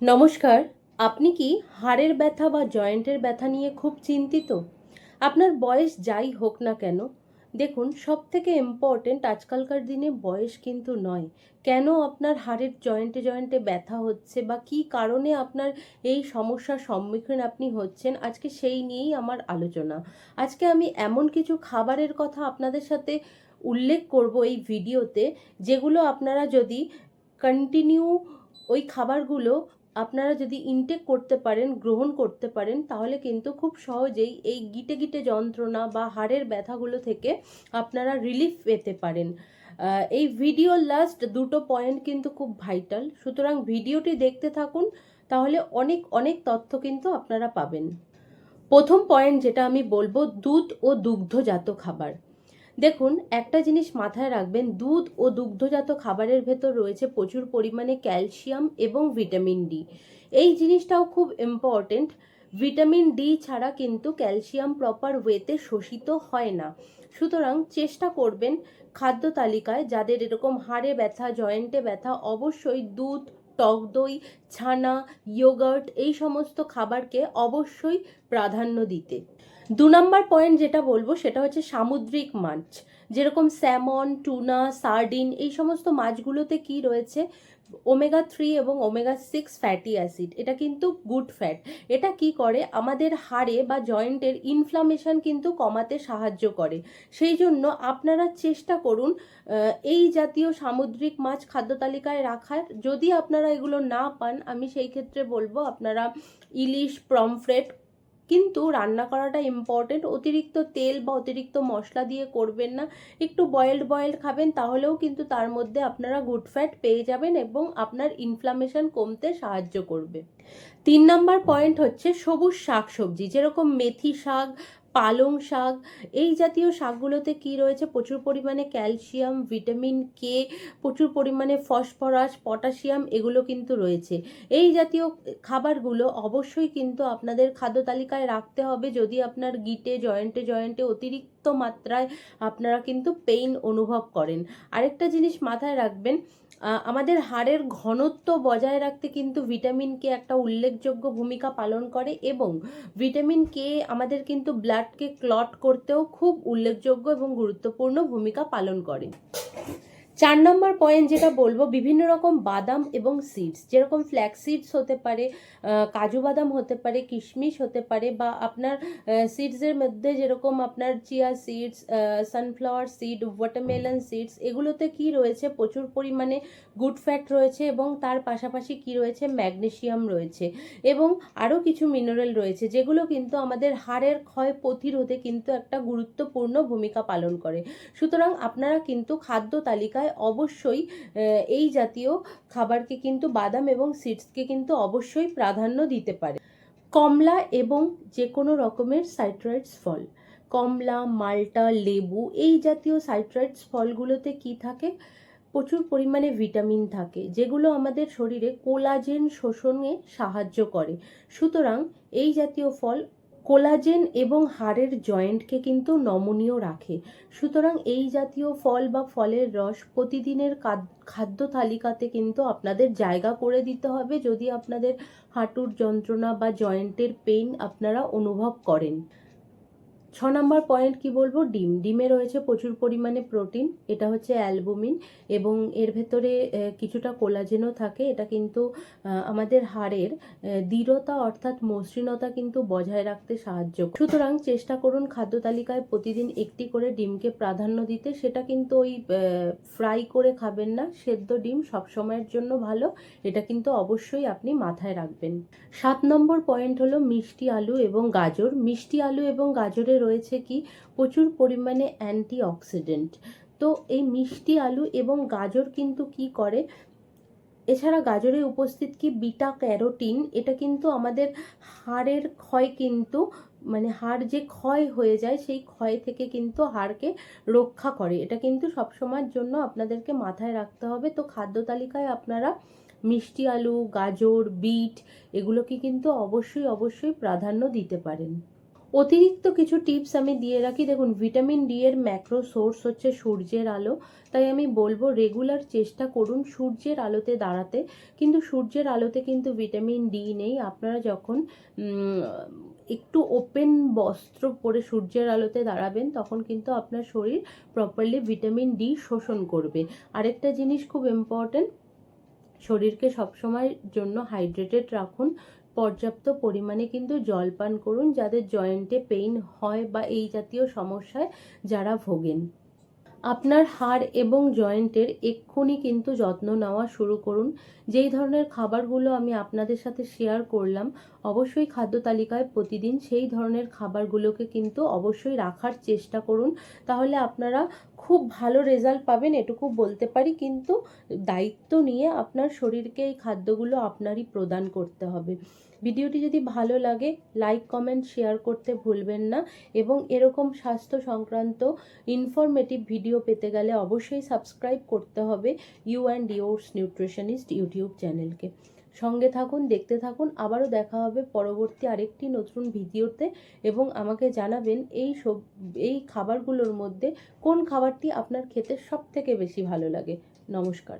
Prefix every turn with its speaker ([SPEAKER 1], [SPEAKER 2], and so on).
[SPEAKER 1] নমস্কার, আপনি কি হাড়ের ব্যথা বা জয়েন্টের ব্যথা নিয়ে খুব চিন্তিত? আপনার বয়স যাই হোক না কেন, দেখুন সব থেকে ইম্পর্টেন্ট আজকালকার দিনে বয়স কিন্তু নয়। কেন আপনার হাড়ের জয়েন্টে জয়েন্টে ব্যথা হচ্ছে বা কী কারণে আপনার এই সমস্যার সম্মুখীন আপনি হচ্ছেন, আজকে সেই নিয়েই আমার আলোচনা। আজকে আমি এমন কিছু খাবারের কথা আপনাদের সাথে উল্লেখ করব এই ভিডিওতে, যেগুলো আপনারা যদি কন্টিনিউ ওই খাবারগুলো আপনারা যদি ইনটেক করতে পারেন, গ্রহণ করতে পারেন, তাহলে কিন্তু খুব সহজেই এই গিটে গিটে যন্ত্রণা বা হাড়ের ব্যথাগুলো থেকে আপনারা রিলিফ পেতে পারেন। এই ভিডিও লাস্ট দুটো পয়েন্ট কিন্তু খুব ভাইটাল সুতরাং ভিডিওটি দেখতে থাকুন, তাহলে অনেক অনেক তথ্য কিন্তু আপনারা পাবেন। প্রথম পয়েন্ট যেটা আমি বলব, দুধ ও দুগ্ধজাত খাবার। দেখুন, একটা জিনিস মাথায় রাখবেন, দুধ ও দুগ্ধজাত খাবারের ভেতর রয়েছে প্রচুর পরিমাণে ক্যালসিয়াম এবং ভিটামিন ডি। এই জিনিসটাও খুব ইম্পর্টেন্ট ভিটামিন ডি ছাড়া কিন্তু ক্যালসিয়াম প্রপার ওয়েতে শোষিত হয় না। সুতরাং চেষ্টা করবেন খাদ্য তালিকায় যাদের এরকম হাড়ে ব্যথা, জয়েন্টে ব্যথা, অবশ্যই দুধ, টক দই, ছানা ইয়োগার্ট এই সমস্ত খাবারকে অবশ্যই প্রাধান্য দিতে। দু নম্বর পয়েন্ট যেটা বলব সেটা হচ্ছে সামুদ্রিক মাছ। যেরকম স্যামন টুনা সার্ডিন এই সমস্ত মাছগুলোতে কি রয়েছে? ওমেগা থ্রি এবং ওমেগা সিক্স ফ্যাটি অ্যাসিড এটা কিন্তু গুড ফ্যাট এটা কি করে? আমাদের হাড়ে বা জয়েন্টের ইনফ্লামেশন কিন্তু কমাতে সাহায্য করে। সেই জন্য আপনারা চেষ্টা করুন এই জাতীয় সামুদ্রিক মাছ খাদ্য তালিকায় রাখার। যদি আপনারা এগুলো না পান, আমি সেই ক্ষেত্রে বলব আপনারা ইলিশ প্রমফ্রেট কিন্তু রান্না করাটা ইম্পর্টেন্ট অতিরিক্ত তেল বা অতিরিক্ত মশলা দিয়ে করবেন না। একটু বয়েলড বয়েলড খাবেন, তাহলেও কিন্তু তার মধ্যে আপনারা গুড ফ্যাট পেয়ে যাবেন এবং আপনার ইনফ্লামেশন কমতে সাহায্য করবে। তিন নম্বর পয়েন্ট হচ্ছে সবুজ শাক সবজি যেরকম মেথি শাক পালং শাক, এই জাতীয় শাকগুলোতে কি রয়েছে? প্রচুর পরিমাণে ক্যালসিয়াম, ভিটামিন কে প্রচুর পরিমাণে ফসফরাস, পটাশিয়াম, এগুলো কিন্তু রয়েছে। এই জাতীয় খাবারগুলো অবশ্যই কিন্তু আপনাদের খাদ্য তালিকায় রাখতে হবে। যদি আপনার গিটে, জয়েন্টে জয়েন্টে অতিরিক্ত মাত্রায় আপনারা কিন্তু পেইন অনুভব করেন। আরেকটা জিনিস মাথায় রাখবেন আমাদের হাড়ের ঘনত্ব বজায় রাখতে কিন্তু ভিটামিন কে একটা উল্লেখযোগ্য ভূমিকা পালন করে এবং ভিটামিন কে আমাদের কিন্তু ব্লাডকে ক্লট করতেও খুব উল্লেখযোগ্য এবং গুরুত্বপূর্ণ ভূমিকা পালন করে। চার নম্বর পয়েন্ট যেটা বলব, বিভিন্ন রকম বাদাম এবং সিডস যেরকম ফ্ল্যাক্স সিডস হতে পারে কাজু বাদাম হতে পারে, কিশমিশ হতে পারে, বা আপনার সিডসের মধ্যে যেরকম আপনার chia seeds sunflower seed watermelon seeds এগুলোতে কি রয়েছে? প্রচুর পরিমাণে গুড ফ্যাট রয়েছে এবং তার পাশাপাশি কি রয়েছে? ম্যাগনেশিয়াম রয়েছে। এবং আরও কিছু মিনারেল রয়েছে, যেগুলো কিন্তু আমাদের হাড়ের ক্ষয় প্রতিরোধে কিন্তু একটা গুরুত্বপূর্ণ ভূমিকা পালন করে। সুতরাং আপনারা কিন্তু খাদ্য তালিকায় অবশ্যই এই জাতীয় খাবারকে কিন্তু বাদাম এবং সিডসকে কিন্তু অবশ্যই প্রাধান্য দিতে পারে। কমলা এবং যে কোনো রকমের সাইট্রাইটস ফল। কমলা, মাল্টা, লেবু এই জাতীয় সাইট্রাইটস ফলগুলোতে কি থাকে? প্রচুর পরিমাণে ভিটামিন থাকে, যেগুলো আমাদের শরীরে কোলাজেন শোষণে সাহায্য করে। সুতরাং এই জাতীয় ফল কোলাজেন এবং হাড়ের জয়েন্টকে কিন্তু নমনীয় রাখে। সুতরাং এই জাতীয় ফল বা ফলের রস প্রতিদিনের খাদ্য তালিকাতে কিন্তু আপনাদের জায়গা করে দিতে হবে যদি আপনাদের হাঁটুর যন্ত্রণা বা জয়েন্টের পেইন আপনারা অনুভব করেন। ছ নম্বর পয়েন্ট কি বলব? ডিম। ডিমে রয়েছে প্রচুর পরিমাণে প্রোটিন এটা হচ্ছে অ্যালবুমিন এবং এর ভেতরে কিছুটা কোলাজেনও থাকে। এটা কিন্তু আমাদের হাড়ের দৃঢ়তা অর্থাৎ মসৃণতা কিন্তু বজায় রাখতে সাহায্য করে। সুতরাং চেষ্টা করুন খাদ্য তালিকায় প্রতিদিন একটি করে ডিমকে প্রাধান্য দিতে। সেটা কিন্তু ওই ফ্রাই করে খাবেন না। সেদ্ধ ডিম সবসময়ের জন্য ভালো। এটা কিন্তু অবশ্যই আপনি মাথায় রাখবেন। সাত নম্বর পয়েন্ট হলো মিষ্টি আলু এবং গাজর। মিষ্টি আলু এবং গাজরে রয়েছে কি? প্রচুর পরিমাণে অ্যান্টি অক্সিডেন্ট তো এই মিষ্টি আলু এবং গাজর কিন্তু কি করে? এছাড়া গাজরে উপস্থিত কি বিটা ক্যারোটিন এটা কিন্তু আমাদের হাড়ের ক্ষয় কিন্তু মানে হাড় যে ক্ষয় হয়ে যায়, সেই ক্ষয় থেকে কিন্তু হাড়কে রক্ষা করে। এটা কিন্তু সবসময়ের জন্য আপনাদেরকে মাথায় রাখতে হবে। তো খাদ্য তালিকায় আপনারা মিষ্টি আলু, গাজর, বিট, এগুলোকে কিন্তু অবশ্যই অবশ্যই প্রাধান্য দিতে পারেন। অতিরিক্ত কিছু টিপস আমি দিয়ে রাখি। দেখুন ভিটামিন ডি এর ম্যাক্রো সোর্স হচ্ছে সূর্যের আলো। তাই আমি বলব রেগুলার চেষ্টা করুন সূর্যের আলোতে দাঁড়াতে। কিন্তু সূর্যের আলোতে কিন্তু ভিটামিন ডি নেই। আপনারা যখন একটু ওপেন বস্ত্র পরে সূর্যের আলোতে দাঁড়াবেন, তখন কিন্তু আপনার শরীর প্রপারলি ভিটামিন ডি শোষণ করবে। আরেকটা জিনিস খুব ইম্পর্ট্যান্ট শরীরকে সবসময়ের জন্য হাইড্রেটেড রাখুন। পর্যাপ্ত পরিমাণে কিন্তু জল পান করুন যাদের জয়েন্টে পেইন হয় বা এই জাতীয় সমস্যায় যারা ভোগেন। আপনার হাড় এবং জয়েন্টের এক্ষুনি কিন্তু যত্ন নেওয়া শুরু করুন। যেই ধরনের খাবারগুলো আমি আপনাদের সাথে শেয়ার করলাম, অবশ্যই খাদ্য তালিকায় প্রতিদিন সেই ধরনের খাবারগুলোকে কিন্তু অবশ্যই রাখার চেষ্টা করুন। তাহলে আপনারা খুব ভালো রেজাল্ট পাবেন এটুকু বলতে পারি। কিন্তু দায়িত্ব নিয়ে আপনার শরীরকে এই খাদ্যগুলো আপনারই প্রদান করতে হবে। ভিডিওটি যদি ভালো লাগে লাইক কমেন্ট শেয়ার করতে ভুলবেন না এবং এরকম স্বাস্থ্য সংক্রান্ত ইনফরমেটিভ ভিডিও পেতে গেলে অবশ্যই সাবস্ক্রাইব করতে হবে you and yours nutritionist YouTube চ্যানেলকে। সঙ্গে থাকুন, দেখতে থাকুন, আবারও দেখা হবে পরবর্তী আরেকটি নতুন ভিডিওতে এবং আমাকে জানাবেন এই সব, এই খাবারগুলোর মধ্যে কোন খাবারটি আপনার খেতে সব থেকে বেশি ভালো লাগে। নমস্কার।